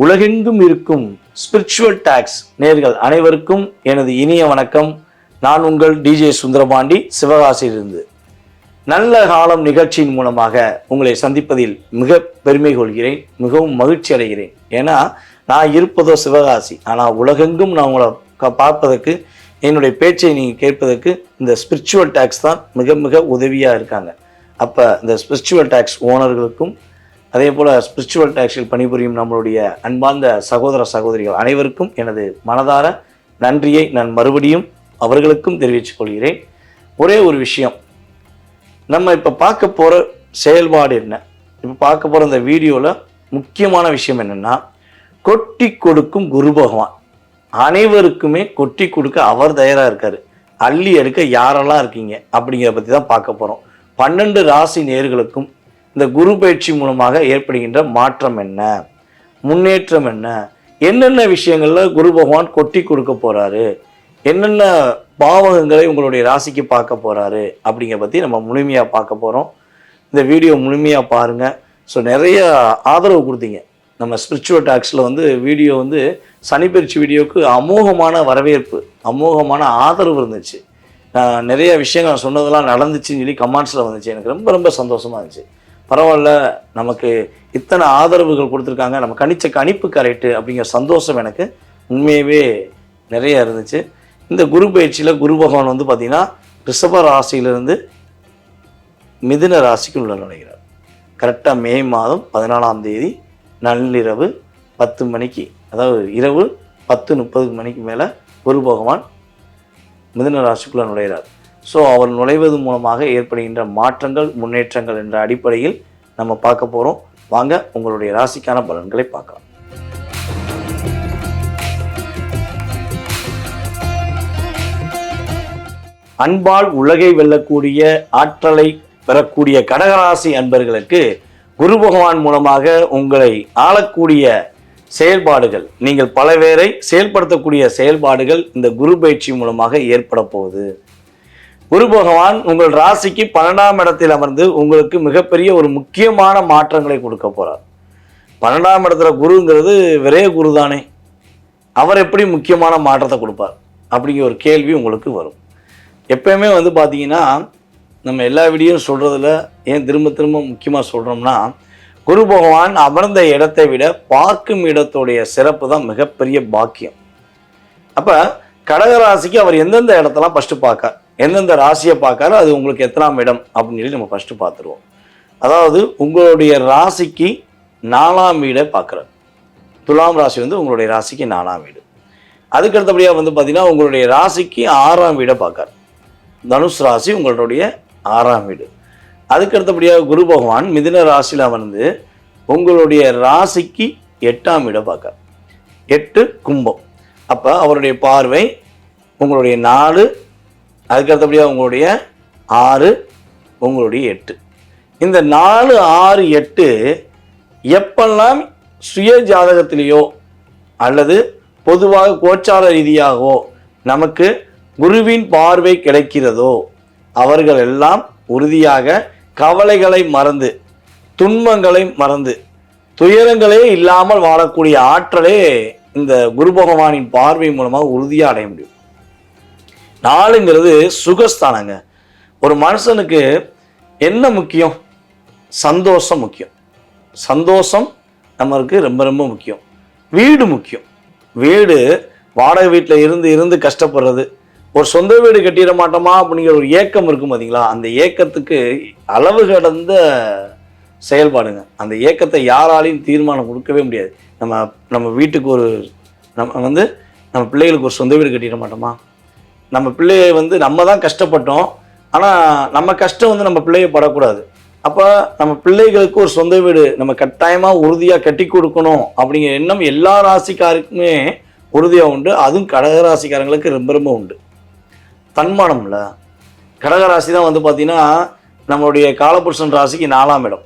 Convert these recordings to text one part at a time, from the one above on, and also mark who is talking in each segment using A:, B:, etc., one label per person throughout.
A: உலகெங்கும் இருக்கும் spiritual tax நேர்கள் அனைவருக்கும் எனது இனிய வணக்கம். நான் உங்கள் டிஜே சுந்தரபாண்டி சிவகாசியிலிருந்து. நல்ல காலம் நிகழ்ச்சியின் மூலமாக உங்களை சந்திப்பதில் மிக பெருமை கொள்கிறேன் மிகவும் மகிழ்ச்சி அடைகிறேன். ஏன்னா நான் இருப்பதோ சிவகாசி ஆனால் உலகெங்கும் நான் உங்களை க- பார்ப்பதற்கு என்னுடைய பேச்சை நீங்கள் கேட்பதற்கு இந்த ஸ்பிரிச்சுவல் டாக்ஸ் தான் மிக மிக உதவியாக இருக்காங்க. அப்போ இந்த ஸ்பிரிச்சுவல் டாக்ஸ் ஓனர்களுக்கும் அதே போல் ஸ்பிரிச்சுவல் டாக்ஸில் பணிபுரியும் நம்மளுடைய அன்பார்ந்த சகோதர சகோதரிகள் அனைவருக்கும் எனது மனதார நன்றியை நான் மறுபடியும் அவர்களுக்கும் தெரிவித்துக் கொள்கிறேன். ஒரே ஒரு விஷயம். நம்ம இப்போ பார்க்க போகிற செயல்பாடு என்ன? இப்போ பார்க்க போகிற இந்த வீடியோவில் முக்கியமான விஷயம் என்னென்னா கொட்டி கொடுக்கும் குரு பகவான். அனைவருக்குமே கொட்டி கொடுக்க அவர் தயாராக இருக்கார். அள்ளி எடுக்க யாரெல்லாம் இருக்கீங்க அப்படிங்கிறத பற்றி தான் பார்க்க போகிறோம் பன்னெண்டு ராசி நேர்களுக்கும் இந்த குரு பயிற்சி மூலமாக ஏற்படுகின்ற மாற்றம் என்ன? முன்னேற்றம் என்ன? என்னென்ன விஷயங்களில் குரு பகவான் கொட்டி கொடுக்க போகிறாரு என்னென்ன பாவகங்களை உங்களுடைய ராசிக்கு பார்க்க போகிறாரு அப்படிங்கிற பற்றி நம்ம முழுமையாக பார்க்க போகிறோம் இந்த வீடியோ முழுமையாக பாருங்கள் ஸோ நிறைய ஆதரவு கொடுத்தீங்க. நம்ம ஸ்பிரிச்சுவல் டாக்ஸில் வந்து வீடியோ வந்து சனிப்பயிற்சி வீடியோவுக்கு அமோகமான வரவேற்பு அமோகமான ஆதரவு இருந்துச்சு. நான் நிறைய விஷயங்கள் நான் சொன்னதெல்லாம் நடந்துச்சுன்னு சொல்லி கமெண்ட்ஸில் வந்துச்சு. எனக்கு ரொம்ப ரொம்ப சந்தோஷமாக இருந்துச்சு. பரவாயில்ல நமக்கு இத்தனை ஆதரவுகள் கொடுத்துருக்காங்க. நம்ம கணிச்ச கணிப்பு கரெக்டு அப்படிங்கிற சந்தோஷம் எனக்கு. உண்மையாகவே நிறைய இருந்துச்சு. இந்த குரு பயிற்சியில் குரு பகவான் வந்து பார்த்திங்கன்னா ரிஷப ராசியிலிருந்து மிதுன ராசிக்கு உள்ள நுழைகிறார். கரெக்டாக மே மாதம் பதினாலாம் தேதி நள்ளிரவு பத்து மணிக்கு அதாவது இரவு பத்து முப்பது மணிக்கு மேலே குரு பகவான் மிதுன ராசிக்குள்ளே நுழைகிறார். ஸோ அவர் நுழைவது மூலமாக ஏற்படுகின்ற மாற்றங்கள் முன்னேற்றங்கள் என்ற அடிப்படையில் நம்ம பார்க்க போகிறோம் வாங்க உங்களுடைய ராசிக்கான பலன்களை பார்க்கலாம். அன்பால் உலகை வெல்லக்கூடிய ஆற்றலை பெறக்கூடிய கடகராசி அன்பர்களுக்கு குரு பகவான் மூலமாக உங்களை ஆளக்கூடிய செயல்பாடுகள் நீங்கள் பல பேரை செயல்படுத்தக்கூடிய செயல்பாடுகள் இந்த குரு பயிற்சி மூலமாக ஏற்பட போகுது. குரு பகவான் உங்கள் ராசிக்கு பன்னெண்டாம் இடத்தில் அமர்ந்து உங்களுக்கு மிகப்பெரிய ஒரு முக்கியமான மாற்றங்களை கொடுக்க போகிறார் பன்னெண்டாம் இடத்துல குருங்கிறது விரைய குரு தானே. அவர் எப்படி முக்கியமான மாற்றத்தை கொடுப்பார்? அப்படிங்கிற ஒரு கேள்வி உங்களுக்கு வரும். எப்பயுமே வந்து பார்த்தீங்கன்னா நம்ம எல்லா வீடியும் சொல்கிறதுல ஏன் திரும்ப திரும்ப முக்கியமாக சொல்கிறோம்னா குரு பகவான் அமர்ந்த இடத்தை விட பார்க்கும் இடத்துடைய சிறப்பு தான் மிகப்பெரிய பாக்கியம். அப்போ கடகராசிக்கு அவர் எந்தெந்த இடத்தெல்லாம் ஃபஸ்ட்டு பார்க்கார் எந்தெந்த ராசியை பார்க்காரு அது உங்களுக்கு எத்தனாம் இடம் அப்படின்னு சொல்லி நம்ம ஃபஸ்ட்டு பார்த்துருவோம். அதாவது உங்களுடைய ராசிக்கு நாலாம் வீடை பார்க்குறார். துலாம் ராசி வந்து உங்களுடைய ராசிக்கு நாலாம் வீடு. அதுக்கு அடுத்தபடியாக வந்து பார்த்திங்கன்னா உங்களுடைய ராசிக்கு ஆறாம் வீடை பார்க்கார் தனுஷ் ராசி உங்களுடைய ஆறாம் வீடு. அதுக்கு அடுத்தபடியாக குரு பகவான் மிதின ராசியில் வந்து உங்களுடைய ராசிக்கு எட்டாம் வீடை பார்க்கார் எட்டு கும்பம். அப்போ அவருடைய பார்வை உங்களுடைய நாலு அதுக்கு அடுத்தபடியாக உங்களுடைய ஆறு உங்களுடைய எட்டு. இந்த நாலு ஆறு எட்டு எப்பெல்லாம் சுய ஜாதகத்திலேயோ அல்லது பொதுவாக கோச்சார ரீதியாகவோ நமக்கு குருவின் பார்வை கிடைக்கிறதோ அவர்கள் எல்லாம் உறுதியாக கவலைகளை மறந்து துன்பங்களை மறந்து துயரங்களே இல்லாமல் வாழக்கூடிய ஆற்றலே இந்த குரு பகவானின் பார்வை மூலமாக உறுதியாக அடைய முடியும். நாளுங்கிறது சுகஸ்தானங்க. ஒரு மனுஷனுக்கு என்ன முக்கியம்? சந்தோஷம் முக்கியம். சந்தோஷம் நம்மளுக்கு ரொம்ப ரொம்ப முக்கியம். வீடு முக்கியம். வீடு வாடகை வீட்டில் இருந்து இருந்து கஷ்டப்படுறது. ஒரு சொந்த வீடு கட்டிட மாட்டோமா அப்படிங்கிற ஒரு ஏக்கம் இருக்கும் பார்த்தீங்களா அந்த ஏக்கத்துக்கு அளவு கடந்த செயல்பாடுங்க. அந்த ஏக்கத்தை யாராலையும் தீர்மானம் கொடுக்கவே முடியாது. நம்ம நம்ம வீட்டுக்கு ஒரு நம்ம வந்து நம்ம பிள்ளைகளுக்கு ஒரு சொந்த வீடு கட்டிட மாட்டோமா? நம்ம பிள்ளையை வந்து நம்ம தான் கஷ்டப்பட்டோம். ஆனால் நம்ம கஷ்டம் வந்து நம்ம பிள்ளைய படக்கூடாது. அப்போ நம்ம பிள்ளைகளுக்கு ஒரு சொந்த வீடு நம்ம கட்டாயமாக உறுதியாக கட்டி கொடுக்கணும் அப்படிங்கிற எண்ணம் எல்லா ராசிக்காருக்குமே உறுதியாக உண்டு. அதுவும் கடக ராசிக்காரங்களுக்கு ரொம்ப ரொம்ப உண்டு. தன்மானம்ல. கடகராசி தான் வந்து பார்த்திங்கன்னா நம்மளுடைய காலபுருஷன் ராசிக்கு நாலாம் இடம்.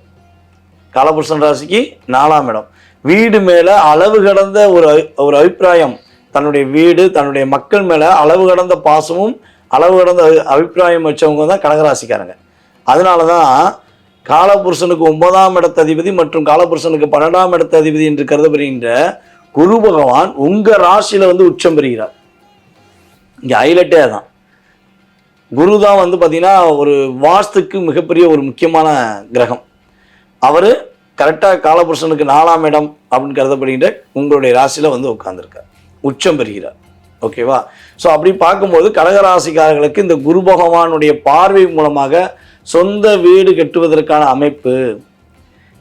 A: காலபுருஷன் ராசிக்கு நாலாம் இடம். வீடு மேலே அளவு கடந்த ஒரு ஒரு அபிப்பிராயம் தன்னுடைய வீடு தன்னுடைய மக்கள் மேலே அளவு கடந்த பாசமும் அளவு கடந்த அபிப்பிராயம் வச்சவங்க தான் கடகராசிக்காரங்க. அதனால தான் காலபுருஷனுக்கு ஒன்பதாம் இடத்த அதிபதி மற்றும் காலபுருஷனுக்கு பன்னெண்டாம் இடத்த அதிபதி என்று கருதப்படுகின்ற குரு பகவான் உங்கள் ராசியில வந்து உச்சம் பெறுகிறார். இங்கே ஹைலைட்டே தான் குரு தான் வந்து பார்த்திங்கன்னா ஒரு வாஸ்துக்கு மிகப்பெரிய ஒரு முக்கியமான கிரகம். அவர் கரெக்டாக காலபுருஷனுக்கு நாலாம் இடம் அப்படின்னு கருதப்படுகின்ற உங்களுடைய ராசியில் வந்து உட்காந்துருக்கார் உச்சம் பெறுகிறார். ஓகேவா ஸோ அப்படி பார்க்கும்போது கடகராசிக்காரர்களுக்கு இந்த குரு பகவானுடைய பார்வை மூலமாக சொந்த வீடு கட்டுவதற்கான அமைப்பு.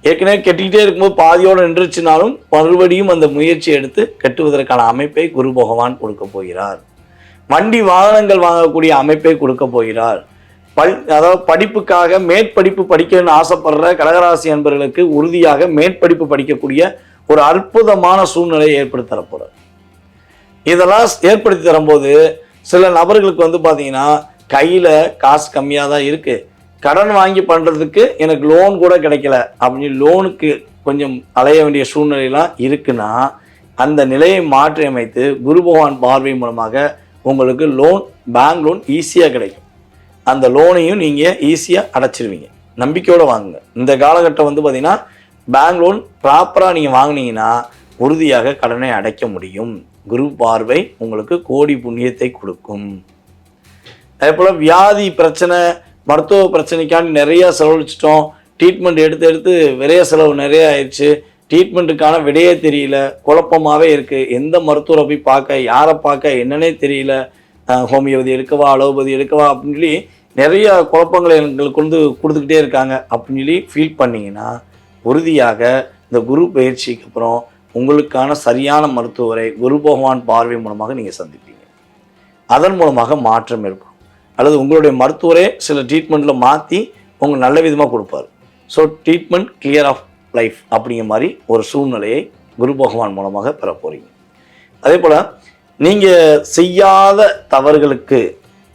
A: ஏற்கனவே கட்டிக்கிட்டே இருக்கும்போது பாதியோடு நின்றுச்சுனாலும் மறுபடியும் அந்த முயற்சி எடுத்து கட்டுவதற்கான அமைப்பை குரு பகவான் கொடுக்க போகிறார். வண்டி வாகனங்கள் வாங்கக்கூடிய அமைப்பை கொடுக்க போகிறார். பல் அதாவது படிப்புக்காக மேற்படிப்பு படிக்கணும்னு ஆசைப்படுற கடகராசி அன்பர்களுக்கு உறுதியாக மேற்படிப்பு படிக்கக்கூடிய ஒரு அற்புதமான சூழ்நிலையை ஏற்படுத்தப்போகிறார் இதெல்லாம் ஏற்படுத்தி தரும்போது சில நபர்களுக்கு வந்து பார்த்தீங்கன்னா கையில் காசு கம்மியாக தான் இருக்குது கடன் வாங்கி பண்ணுறதுக்கு எனக்கு லோன் கூட கிடைக்கல அப்படின்னு லோனுக்கு கொஞ்சம் அலைய வேண்டிய சூழ்நிலையெல்லாம் இருக்குன்னா அந்த நிலையை மாற்றி அமைத்து குரு பகவான் பார்வை மூலமாக உங்களுக்கு லோன் பேங்க் லோன் ஈஸியாக கிடைக்கும். அந்த லோனையும் நீங்கள் ஈஸியாக அடைச்சிருவீங்க. நம்பிக்கையோடு வாங்குங்க. இந்த காலகட்டம் வந்து பார்த்திங்கன்னா பேங்க் லோன் ப்ராப்பராக நீங்கள் வாங்கினீங்கன்னா உறுதியாக கடனை அடைக்க முடியும். குரு பார்வை உங்களுக்கு கோடி புண்ணியத்தை கொடுக்கும். அதே போல் வியாதி பிரச்சனை மருத்துவ பிரச்சனைக்காண்டி நிறையா செலவழிச்சிட்டோம். ட்ரீட்மெண்ட் எடுத்து எடுத்து விரைய செலவு நிறைய ஆயிடுச்சு. ட்ரீட்மெண்ட்டுக்கான விடையே தெரியல. குழப்பமாகவே இருக்குது எந்த மருத்துவரை போய் பார்க்க யாரை பார்க்க என்னன்னே தெரியல. ஹோமியோபதி எடுக்கவா அலோபதி எடுக்கவா அப்படின்னு சொல்லி நிறைய குழப்பங்களை எங்களுக்கு வந்து கொடுத்துக்கிட்டே இருக்காங்க. அப்படின்னு சொல்லி ஃபீல் பண்ணிங்கன்னா உறுதியாக இந்த குரு பயிற்சிக்கு அப்புறம் உங்களுக்கான சரியான மருத்துவரை குரு பகவான் பார்வை மூலமாக நீங்கள் சந்திப்பீங்க. அதன் மூலமாக மாற்றம் இருக்கும் அல்லது உங்களுடைய மருத்துவரே சில ட்ரீட்மெண்ட்டில் மாற்றி உங்களுக்கு நல்ல விதமாக கொடுப்பார். So treatment clear of life அப்படிங்கிற மாதிரி ஒரு சூழ்நிலையை குரு பகவான் மூலமாக பெற போகிறீங்க அதே போல் நீங்கள் செய்யாத தவறுகளுக்கு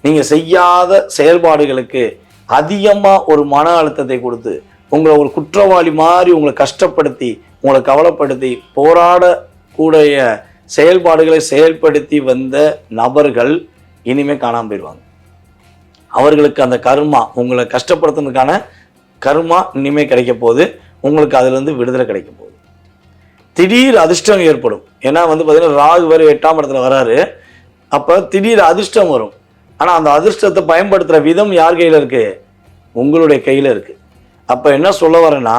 A: நீங்கள் செய்யாத செயல்பாடுகளுக்கு அதிகமாக ஒரு மன அழுத்தத்தை கொடுத்து உங்களை ஒரு குற்றவாளி மாதிரி உங்களை கஷ்டப்படுத்தி உங்களை கவலைப்படுத்தி போராடக்கூடிய செயல்பாடுகளை செயல்படுத்தி வந்த நபர்கள் இனிமேல் காணாமல் போயிடுவாங்க. அவர்களுக்கு அந்த கர்மா உங்களை கஷ்டப்படுத்துனதுக்கான கர்மா இனிமே கிடைக்க போகுது. உங்களுக்கு அதுலேருந்து விடுதலை கிடைக்க போகுது. திடீர் அதிர்ஷ்டம் ஏற்படும். ஏன்னா வந்து பார்த்தீங்கன்னா ராகு வேறு எட்டாம் இடத்துல வராரு. அப்போ திடீர் அதிர்ஷ்டம் வரும். ஆனால் அந்த அதிர்ஷ்டத்தை பயன்படுத்துகிற விதம் யார் கையில் இருக்குது உங்களுடைய கையில் இருக்குது அப்போ என்ன சொல்ல வரேன்னா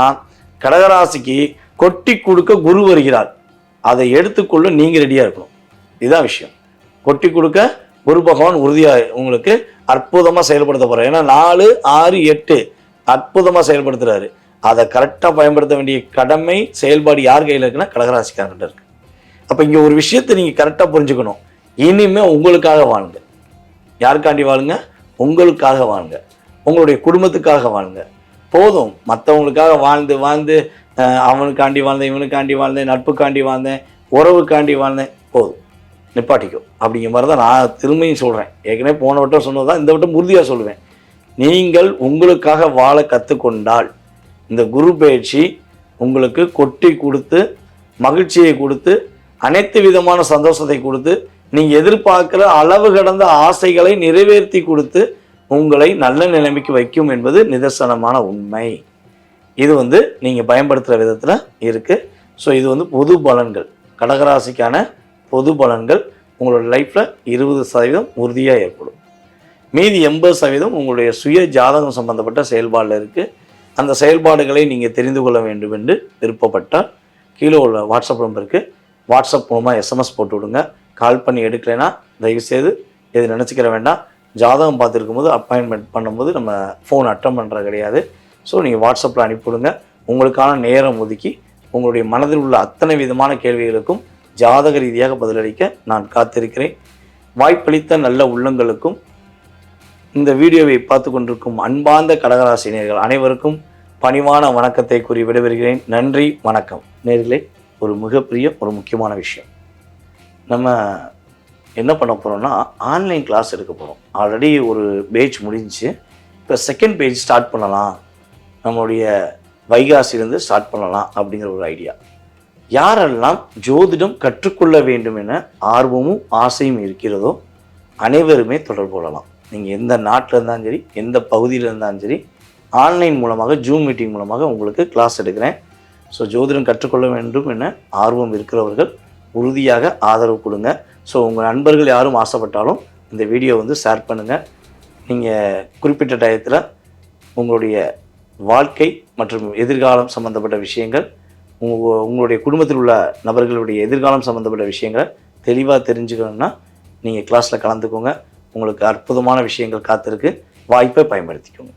A: கடகராசிக்கு கொட்டி கொடுக்க குரு வருகிறார். அதை எடுத்துக்கொள்ள நீங்கள் ரெடியாக இருக்கணும். இதுதான் விஷயம். கொட்டி கொடுக்க குரு பகவான் உறுதியாக உங்களுக்கு அற்புதமாக செயல்படுத்த போகிறார் ஏன்னா நாலு ஆறு எட்டு அற்புதமாக செயல்படுத்துகிறாரு அதை கரெக்டாக பயன்படுத்த வேண்டிய கடமை செயல்பாடு யார் கையில் இருக்குன்னா கடகராசிக்காரங்கிட்ட இருக்கு. அப்போ இங்கே ஒரு விஷயத்தை நீங்கள் கரெக்டாக புரிஞ்சுக்கணும். இனிமே உங்களுக்காக வாழுங்க. யாருக்காண்டி வாழுங்க? உங்களுக்காக வாழுங்க. உங்களுடைய குடும்பத்துக்காக வாழுங்க. போதும். மற்றவங்களுக்காக வாழ்ந்து வாழ்ந்து அவனுக்காண்டி வாழ்ந்தேன் இவனுக்காண்டி வாழ்ந்தேன் நட்புக்காண்டி வாழ்ந்தேன் உறவுக்காண்டி வாழ்ந்தேன். போதும். நிப்பாட்டிக்கும் அப்படிங்கிற மாதிரி தான் நான் திரும்பியும் சொல்கிறேன் ஏற்கனவே போன வட்டம் சொன்னது தான் இந்த வட்டம் உறுதியாக சொல்லுவேன். நீங்கள் உங்களுக்காக வாழ கற்றுக்கொண்டால் இந்த குரு பயிற்சி உங்களுக்கு கொட்டி கொடுத்து மகிழ்ச்சியை கொடுத்து அனைத்து விதமான சந்தோஷத்தை கொடுத்து நீங்கள் எதிர்பார்க்குற அளவு கடந்த ஆசைகளை நிறைவேற்றி கொடுத்து உங்களை நல்ல நிலைமைக்கு வைக்கும் என்பது நிதர்சனமான உண்மை. இது வந்து நீங்கள் பயன்படுத்துகிற விதத்தில் இருக்குது ஸோ இது வந்து பொது பலன்கள். கடகராசிக்கான பொது பலன்கள் உங்களோட லைஃப்பில் இருபது சதவீதம் உறுதியாக ஏற்படும். மீதி எண்பது சதவீதம் உங்களுடைய சுய ஜாதகம் சம்பந்தப்பட்ட செயல்பாடில் இருக்குது அந்த செயல்பாடுகளை நீங்கள் தெரிந்து கொள்ள வேண்டும் என்று விருப்பப்பட்டால் கீழே உள்ள வாட்ஸ்அப் நம்பருக்கு வாட்ஸ்அப் மூலமாக எஸ்எம்எஸ் போட்டு விடுங்க. கால் பண்ணி எடுக்கலைன்னா தயவுசெய்து எது நினச்சிக்கிற வேண்டாம். ஜாதகம் பார்த்துருக்கும் போது அப்பாயின்மெண்ட் பண்ணும்போது நம்ம ஃபோன் அட்டன் பண்ணுறது கிடையாது. ஸோ நீங்கள் வாட்ஸ்அப்பில் அனுப்பிவிடுங்க. உங்களுக்கான நேரம் ஒதுக்கி உங்களுடைய மனதில் உள்ள அத்தனை விதமான கேள்விகளுக்கும் ஜாதக ரீதியாக பதிலளிக்க நான் காத்திருக்கிறேன். வாய்ப்பளித்த நல்ல உள்ளங்களுக்கும் இந்த வீடியோவை பார்த்து கொண்டிருக்கும் அன்பார்ந்த கடகராசினியர்கள் அனைவருக்கும் பணிவான வணக்கத்தை கூறி விடைபெறுகிறேன். நன்றி வணக்கம். நேர்களே ஒரு மிகப்பெரிய ஒரு முக்கியமான விஷயம். நம்ம என்ன பண்ண போகிறோம்னா ஆன்லைன் கிளாஸ் எடுக்க போகிறோம் ஆல்ரெடி ஒரு பேஜ் முடிஞ்சு இப்போ செகண்ட் பேஜ் ஸ்டார்ட் பண்ணலாம். நம்மளுடைய வைகாசிலேருந்து ஸ்டார்ட் பண்ணலாம் அப்படிங்கிற ஒரு ஐடியா யாரெல்லாம் ஜோதிடம் கற்றுக்கொள்ள வேண்டும் என ஆர்வமும் ஆசையும் இருக்கிறதோ அனைவருமே தொடர்பு கொள்ளலாம். நீங்கள் எந்த நாட்டில் இருந்தாலும் சரி எந்த பகுதியில் இருந்தாலும் சரி ஆன்லைன் மூலமாக ஜூம் மீட்டிங் மூலமாக உங்களுக்கு கிளாஸ் எடுக்கிறேன். ஸோ ஜோதிடம் கற்றுக்கொள்ள வேண்டும் என ஆர்வம் இருக்கிறவர்கள் உறுதியாக ஆதரவு கொடுங்க. ஸோ உங்கள் நண்பர்கள் யாரும் ஆசைப்பட்டாலும் இந்த வீடியோ வந்து ஷேர் பண்ணுங்கள் நீங்கள் குறிப்பிட்ட டயத்தில் உங்களுடைய வாழ்க்கை மற்றும் எதிர்காலம் சம்பந்தப்பட்ட விஷயங்கள் உங் உங்களுடைய குடும்பத்தில் உள்ள நபர்களுடைய எதிர்காலம் சம்பந்தப்பட்ட விஷயங்களை தெளிவாக தெரிஞ்சுக்கணும்னா நீங்கள் கிளாஸில் கலந்துக்கோங்க. உங்களுக்கு அற்புதமான விஷயங்கள் காத்திருக்கு. வாய்ப்பை பயன்படுத்திக்கோங்க.